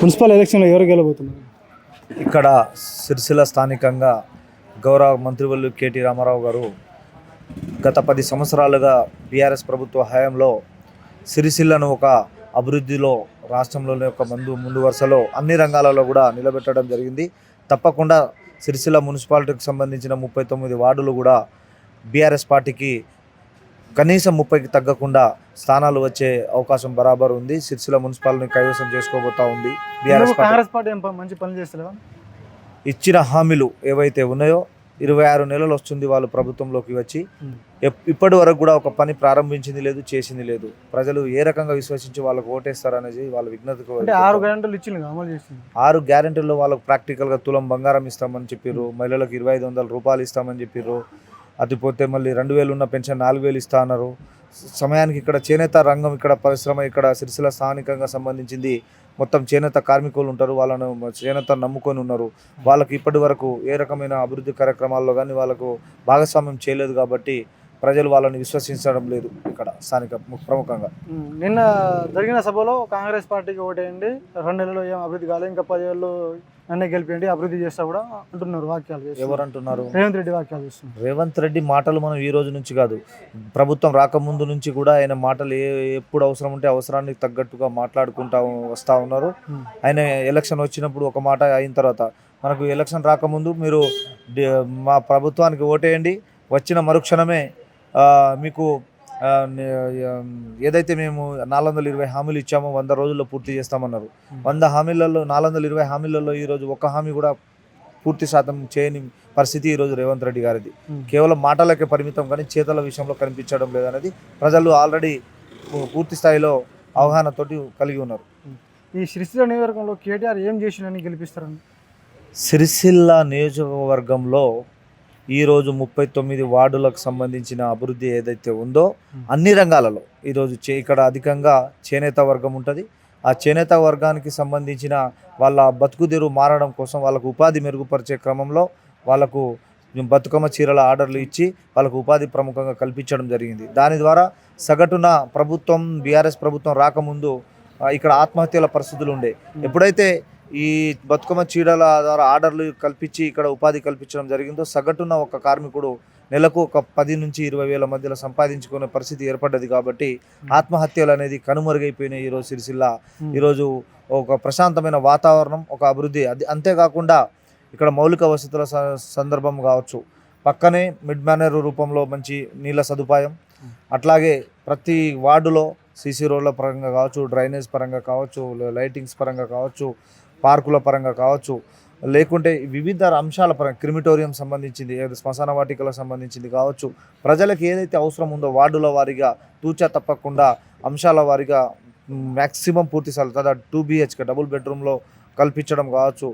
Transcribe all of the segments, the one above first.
Municipal ఎలక్షన్లో ఎవరు గెలబోతున్నారు? ఇక్కడ సిరిసిల్ల స్థానికంగా గౌరవ మంత్రివల్లు కేటీ రామారావు గారు గత పది సంవత్సరాలుగా బీఆర్ఎస్ ప్రభుత్వ హయాంలో సిరిసిల్లను ఒక అభివృద్ధిలో రాష్ట్రంలోనే ఒక ముందు ముందు వరుసలో అన్ని రంగాలలో కూడా నిలబెట్టడం జరిగింది. తప్పకుండా సిరిసిల్ల మున్సిపాలిటీకి సంబంధించిన ముప్పై తొమ్మిది వార్డులు కూడా బీఆర్ఎస్ పార్టీకి కనీసం ముప్పైకి తగ్గకుండా స్థానాలు వచ్చే అవకాశం బరాబర్ ఉంది. సిరిసిల్ల మున్సిపాలిటీని కైవసం చేసుకోబోతా ఉంది. బీఆర్ఎస్ పార్టీ. మంచి పనులు చేస్తలేవా? ఇచ్చిన హామీలు ఏవైతే ఉన్నాయో ఇరవై ఆరు నెలలు వస్తుంది వాళ్ళు ప్రభుత్వంలోకి వచ్చి. ఇప్పటి వరకు కూడా ఒక పని ప్రారంభించింది లేదు చేసింది లేదు. ప్రజలు ఏ రకంగా విశ్వసించి వాళ్ళకు ఓటేస్తారనేది వాళ్ళ విజ్ఞతకు ఆరు గంటలు ఇచ్చింది అమలు చేసింది ఆరు గ్యారెంటీల్లో వాళ్ళకు ప్రాక్టికల్గా తులం బంగారం ఇస్తామని చెప్పిర్రు. మహిళలకు ఇరవై ఐదు వందల రూపాయలు ఇస్తామని చెప్పిర్రు. అది పోతే మళ్ళీ రెండు వేలు ఉన్న పెన్షన్ నాలుగు వేలు ఇస్తా అన్నారు. సమయానికి ఇక్కడ చేనేత రంగం ఇక్కడ పరిశ్రమ ఇక్కడ సిరిసిల్ల స్థానికంగా సంబంధించింది మొత్తం చేనేత కార్మికులు ఉంటారు. వాళ్ళను చేనేత నమ్ముకొని ఉన్నారు. వాళ్ళకి ఇప్పటి వరకు ఏ రకమైన అభివృద్ధి కార్యక్రమాల్లో కానీ వాళ్ళకు భాగస్వామ్యం చేయలేదు కాబట్టి ప్రజలు వాళ్ళని విశ్వసించడం లేదు ఇక్కడ స్థానిక ప్రముఖంగా నిన్న జరిగిన సభలో కాంగ్రెస్ పార్టీకి ఓటేయండి రెండు నెలలు ఏం అభివృద్ధి కాలేదు ఇంకా పదేళ్ళు నన్నే గెలిపేయండి అభివృద్ధి చేస్తా కూడా అంటున్నారు వాక్యాలు చేస్తున్నారు. ఎవరంటున్నారు రేవంత్ రెడ్డి వాక్యాలు చేస్తున్నారు రేవంత్ రెడ్డి మాటలు మనం ఈ రోజు నుంచి కాదు ప్రభుత్వం రాకముందు నుంచి కూడా ఆయన మాటలు ఏ ఎప్పుడు అవసరం ఉంటే అవసరానికి తగ్గట్టుగా మాట్లాడుకుంటా వస్తూ ఉన్నారు. ఆయన ఎలక్షన్ వచ్చినప్పుడు ఒక మాట అయిన తర్వాత మనకు ఎలక్షన్ రాకముందు మీరు మా ప్రభుత్వానికి ఓటేయండి వచ్చిన మరుక్షణమే మీకు ఏదైతే మేము నాలుగు వందల ఇరవై హామీలు ఇచ్చామో వంద రోజుల్లో పూర్తి చేస్తామన్నారు. వంద హామీలలో నాలుగు వందల ఇరవై హామీలలో ఈరోజు ఒక్క హామీ కూడా పూర్తి శాతం చేయని పరిస్థితి ఈరోజు రేవంత్ రెడ్డి గారిది. కేవలం మాటలకే పరిమితం కానీ చేతల విషయంలో కనిపించడం లేదనేది ప్రజలు ఆల్రెడీ పూర్తి స్థాయిలో అవగాహనతోటి కలిగి ఉన్నారు. ఈ సిరిసిల్ల నియోజకవర్గంలో కేటీఆర్ ఏం చేసిందని గెలిపిస్తారని? సిరిసిల్ల నియోజకవర్గంలో ఈరోజు ముప్పై తొమ్మిది వార్డులకు సంబంధించిన అభివృద్ధి ఏదైతే ఉందో అన్ని రంగాలలో ఈరోజు చే ఇక్కడ అధికంగా చేనేత వర్గం ఉంటుంది. ఆ చేనేత వర్గానికి సంబంధించిన వాళ్ళ బతుకుదెరువు మారడం కోసం వాళ్ళకు ఉపాధి మెరుగుపరిచే క్రమంలో వాళ్ళకు బతుకమ్మ చీరల ఆర్డర్లు ఇచ్చి వాళ్ళకు ఉపాధి ప్రముఖంగా కల్పించడం జరిగింది. దాని ద్వారా సగటున ప్రభుత్వం బీఆర్ఎస్ ప్రభుత్వం రాకముందు ఇక్కడ ఆత్మహత్యల పరిస్థితులు ఉండే. ఎప్పుడైతే ఈ బతుకమ్మ చీరల ద్వారా ఆర్డర్లు కల్పించి ఇక్కడ ఉపాధి కల్పించడం జరిగిందో సగటున ఒక కార్మికుడు నెలకు ఒక పది నుంచి ఇరవై వేల మధ్యలో సంపాదించుకునే పరిస్థితి ఏర్పడ్డది కాబట్టి ఆత్మహత్యలు అనేది కనుమరుగైపోయినాయి ఈరోజు సిరిసిల్ల. ఈరోజు ఒక ప్రశాంతమైన వాతావరణం ఒక అభివృద్ధి. అది అంతేకాకుండా ఇక్కడ మౌలిక వసతుల సందర్భం కావచ్చు. పక్కనే మిడ్ మేనర్ రూపంలో మంచి నీళ్ళ సదుపాయం. అట్లాగే ప్రతి వార్డులో సీసీ రోడ్ల పరంగా కావచ్చు డ్రైనేజ్ పరంగా కావచ్చు లైటింగ్స్ పరంగా కావచ్చు పార్కుల పరంగా కావచ్చు లేకుంటే వివిధ అంశాల పరంగా క్రిమిటోరియం సంబంధించింది శ్మశాన వాటికలకు సంబంధించింది కావచ్చు ప్రజలకు ఏదైతే అవసరం ఉందో వార్డుల వారీగా తూచా తప్పకుండా అంశాల వారీగా మ్యాక్సిమం పూర్తి సార్ కదా టూ బిహెచ్కే డబుల్ బెడ్రూమ్లో కల్పించడం కావచ్చు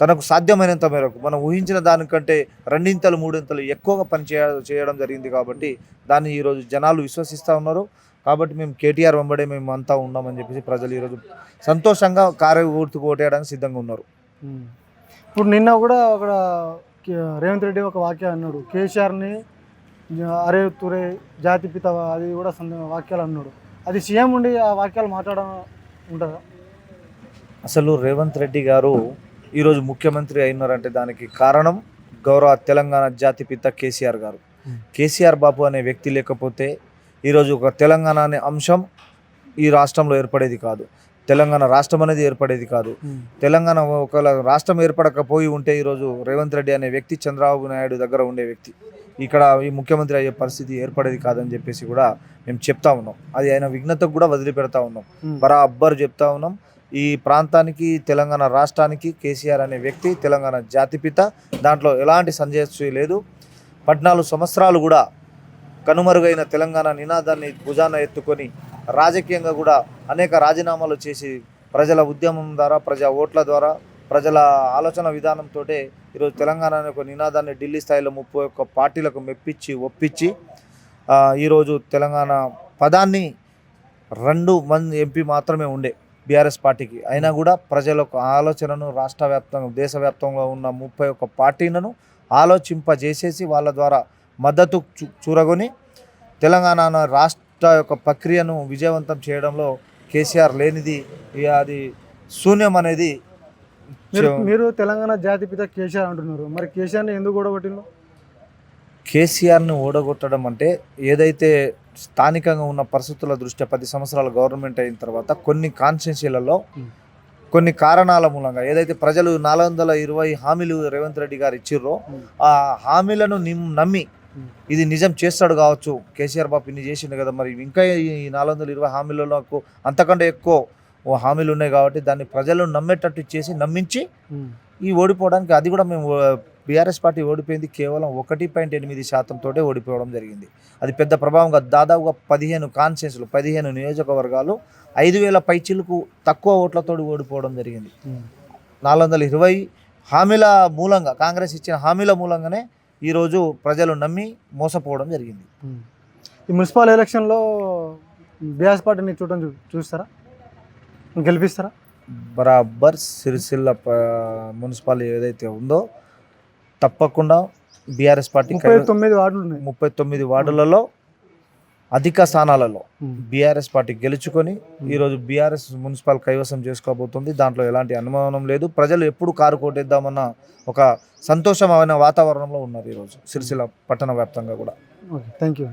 తనకు సాధ్యమైనంత మేరకు మనం ఊహించిన దానికంటే రెండింతలు మూడింతలు ఎక్కువగా పని చేయ చేయడం జరిగింది కాబట్టి దాన్ని ఈరోజు జనాలు విశ్వసిస్తూ ఉన్నారు. కాబట్టి మేము కేటీఆర్ వెంబడే మేము అంతా ఉన్నామని చెప్పేసి ప్రజలు ఈరోజు సంతోషంగా కార్య గుర్తుకు ఓటేయడానికి సిద్ధంగా ఉన్నారు. ఇప్పుడు నిన్న కూడా అక్కడ రేవంత్ రెడ్డి ఒక వాక్యం అన్నాడు. కేసీఆర్ని అరే తురే జాతి పిత అది కూడా వాక్యాలు అన్నాడు. అది సీఎం ఉండి ఆ వాక్యాలు మాట్లాడడం ఉంటుందా? అసలు రేవంత్ రెడ్డి గారు ఈరోజు ముఖ్యమంత్రి అయినారంటే దానికి కారణం గౌరవ తెలంగాణ జాతిపిత కేసీఆర్ గారు. కేసీఆర్ బాబు అనే వ్యక్తి లేకపోతే ఈరోజు ఒక తెలంగాణ అనే అంశం ఈ రాష్ట్రంలో ఏర్పడేది కాదు. తెలంగాణ రాష్ట్రం అనేది ఏర్పడేది కాదు. తెలంగాణ ఒకవేళ రాష్ట్రం ఏర్పడకపోయి ఉంటే ఈరోజు రేవంత్ రెడ్డి అనే వ్యక్తి చంద్రబాబు నాయుడు దగ్గర ఉండే వ్యక్తి. ఇక్కడ ఈ ముఖ్యమంత్రి అయ్యే పరిస్థితి ఏర్పడేది కాదని చెప్పేసి కూడా మేము చెప్తా ఉన్నాం. అది ఆయన విఘ్నతకు కూడా వదిలిపెడతా ఉన్నాం. బరాబర్ చెప్తా ఉన్నాం. ఈ ప్రాంతానికి తెలంగాణ రాష్ట్రానికి కేసీఆర్ అనే వ్యక్తి తెలంగాణ జాతిపిత దాంట్లో ఎలాంటి సందేశం లేదు. పద్నాలుగు సంవత్సరాలు కూడా కనుమరుగైన తెలంగాణ నినాదాన్ని భుజాన ఎత్తుకొని రాజకీయంగా కూడా అనేక రాజీనామాలు చేసి ప్రజల ఉద్యమం ద్వారా ప్రజా ఓట్ల ద్వారా ప్రజల ఆలోచన విధానంతో ఈరోజు తెలంగాణ అనే ఒక నినాదాన్ని ఢిల్లీ స్థాయిలో ముప్పై ఒక్క పార్టీలకు మెప్పించి ఒప్పించి ఈరోజు తెలంగాణ పదాన్ని రెండు మంది ఎంపీ మాత్రమే ఉండే. బీఆర్ఎస్ పార్టీకి. అయినా కూడా ప్రజల యొక్క ఆలోచనను రాష్ట్ర వ్యాప్తంగా దేశవ్యాప్తంగా ఉన్న ముప్పై ఒక్క పార్టీలను ఆలోచింపజేసేసి వాళ్ళ ద్వారా మద్దతు చూరగొని తెలంగాణ రాష్ట్ర యొక్క ప్రక్రియను విజయవంతం చేయడంలో కేసీఆర్ లేనిది అది శూన్యం అనేది మీరు తెలంగాణ జాతిపిత కేసీఆర్ అంటున్నారు. మరి కేసీఆర్ని ఎందుకు ఓడగొట్టిండ్రు? కేసీఆర్ని ఓడగొట్టడం అంటే ఏదైతే స్థానికంగా ఉన్న పరిస్థితుల దృష్ట్యా పది సంవత్సరాల గవర్నమెంట్ అయిన తర్వాత కొన్ని కాన్స్టిట్యున్సీలలో. కొన్ని కారణాల మూలంగా ఏదైతే ప్రజలు నాలుగు వందల ఇరవై హామీలు రేవంత్ రెడ్డి గారు ఇచ్చిర్రో. ఆ హామీలను నిమ్- నమ్మి. ఇది నిజం చేస్తాడు కావచ్చు కేసీఆర్ బాబు ఇన్ని చేసిండు కదా మరి ఇంకా ఈ నాలుగు వందల ఇరవై హామీలలో అంతకంటే ఎక్కువ ఓ హామీలు ఉన్నాయి కాబట్టి దాన్ని ప్రజలు నమ్మేటట్టు చేసి నమ్మించి ఈ ఓడిపోవడానికి అది కూడా మేము బీఆర్ఎస్ పార్టీ ఓడిపోయింది కేవలం ఒకటి పాయింట్ ఎనిమిది శాతంతో ఓడిపోవడం జరిగింది. అది పెద్ద ప్రభావం కాదు దాదాపుగా పదిహేను కాన్స్టిట్యూన్సీలు పదిహేను నియోజకవర్గాలు ఐదు వేల పైచిలకు తక్కువ ఓట్లతో ఓడిపోవడం జరిగింది. నాలుగు వందల ఇరవై హామీల మూలంగా కాంగ్రెస్ ఇచ్చిన హామీల మూలంగానే ఈరోజు ప్రజలు నమ్మి మోసపోవడం జరిగింది. ఈ మున్సిపల్ ఎలక్షన్లో బీఆర్ఎస్ పార్టీని చూడడం చూ- చూస్తారా? గెలిపిస్తారా? బరాబర్ సిరిసిల్ల ప- మున్సిపల్ ఏదైతే ఉందో తప్పకుండా బీఆర్ఎస్ పార్టీ ముప్పై తొమ్మిది వార్డులు ముప్పై తొమ్మిది వార్డులలో అధిక స్థానాలలో. బీఆర్ఎస్ పార్టీ గెలుచుకొని ఈరోజు బీఆర్ఎస్ మున్సిపల్ కైవసం చేసుకోబోతుంది. దాంట్లో ఎలాంటి అనుమానం లేదు. ప్రజలు ఎప్పుడు కారు కొట్టేద్దామన్న ఒక సంతోషమైన వాతావరణంలో ఉన్నారు ఈరోజు. సిరిసిల్ల పట్టణ వ్యాప్తంగా కూడా. Thank you